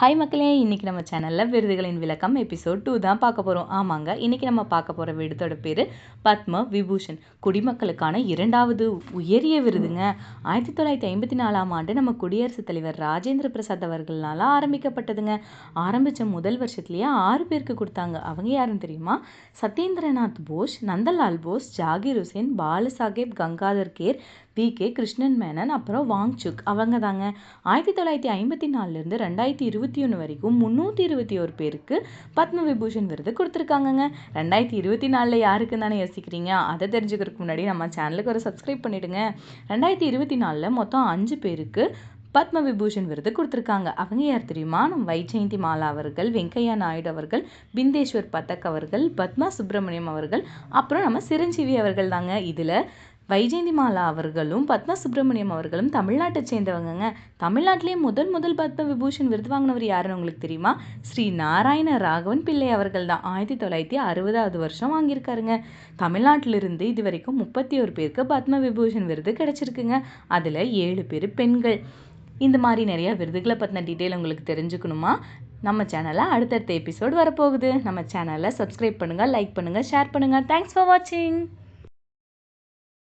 Hi மக்களே இன்றைக்கி நம்ம சேனலில் விருதுகளின் விளக்கம் எபிசோட் டூ தான் பார்க்க போகிறோம் ஆமாங்க இன்றைக்கி நம்ம பார்க்க போகிற விருதோட பேர் பத்ம விபூஷன். குடிமக்களுக்கான இரண்டாவது உயரிய விருதுங்க. ஆயிரத்தி தொள்ளாயிரத்தி ஐம்பத்தி நாலாம் ஆண்டு நம்ம குடியரசுத் தலைவர் ராஜேந்திர பிரசாத் அவர்களால் ஆரம்பிக்கப்பட்டதுங்க. ஆரம்பித்த முதல் வருஷத்துலேயே ஆறு பேருக்கு கொடுத்தாங்க. அவங்க யாருன்னு தெரியுமா? Satyendranath Bose Nandalal Bose Zakir Hussain Balasaheb Gangadhar Kher V K. Krishnan Menon அப்புறம் வாங்சுக் அவங்க தாங்க ஆயிரத்தி தொள்ளாயிரத்தி ஐம்பத்தி நாலுலேருந்து ரெண்டாயிரத்தி இருபத்தி ஒன்று வரைக்கும் முந்நூற்றி இருபத்தி ஒரு பேருக்கு பத்ம விபூஷன் விருது கொடுத்துருக்காங்கங்க. ரெண்டாயிரத்தி இருபத்தி நாலில் யாருக்குன்னு தானே யோசிக்கிறீங்க? அதை தெரிஞ்சுக்கிறதுக்கு முன்னாடி நம்ம சேனலுக்கு ஒரு சப்ஸ்கிரைப் பண்ணிவிடுங்க ரெண்டாயிரத்தி இருபத்தி நாலில் மொத்தம் அஞ்சு பேருக்கு பத்ம விபூஷன் விருது கொடுத்துருக்காங்க. அவங்க யார் தெரியுமா? நம்ம வைஜெயந்தி மாலா அவர்கள் வெங்கையா நாயுடு அவர்கள் பிந்தேஸ்வர் பதக் அவர்கள் பத்மா சுப்பிரமணியம் அவர்கள் அப்புறம் நம்ம சிரஞ்சீவி அவர்கள் தாங்க இதில் வைஜெயந்தி மாலா அவர்களும் பத்மா சுப்பிரமணியம் அவர்களும் தமிழ்நாட்டை சேர்ந்தவங்கங்க. தமிழ்நாட்டிலே முதல் முதல் பத்ம விபூஷன் விருது வாங்கினவர் யாருன்னு உங்களுக்கு தெரியுமா? ஸ்ரீ நாராயண ராகவன் பிள்ளை அவர்கள் தான் ஆயிரத்தி தொள்ளாயிரத்தி அறுபதாவது வருஷம் வாங்கியிருக்காருங்க. தமிழ்நாட்டிலிருந்து இது வரைக்கும் முப்பத்தி ஒரு பேருக்கு பத்ம விபூஷன் விருது கிடச்சிருக்குங்க. அதில் ஏழு பேர் பெண்கள். இந்த மாதிரி நிறையா விருதுகளை பற்றின டீட்டெயில் உங்களுக்கு தெரிஞ்சுக்கணுமா? நம்ம சேனலில் அடுத்தடுத்த எபிசோடு வரப்போகுது. நம்ம சேனலை சப்ஸ்கிரைப் பண்ணுங்கள் லைக் பண்ணுங்கள் ஷேர் பண்ணுங்கள் தேங்க்ஸ் ஃபார் வாட்சிங்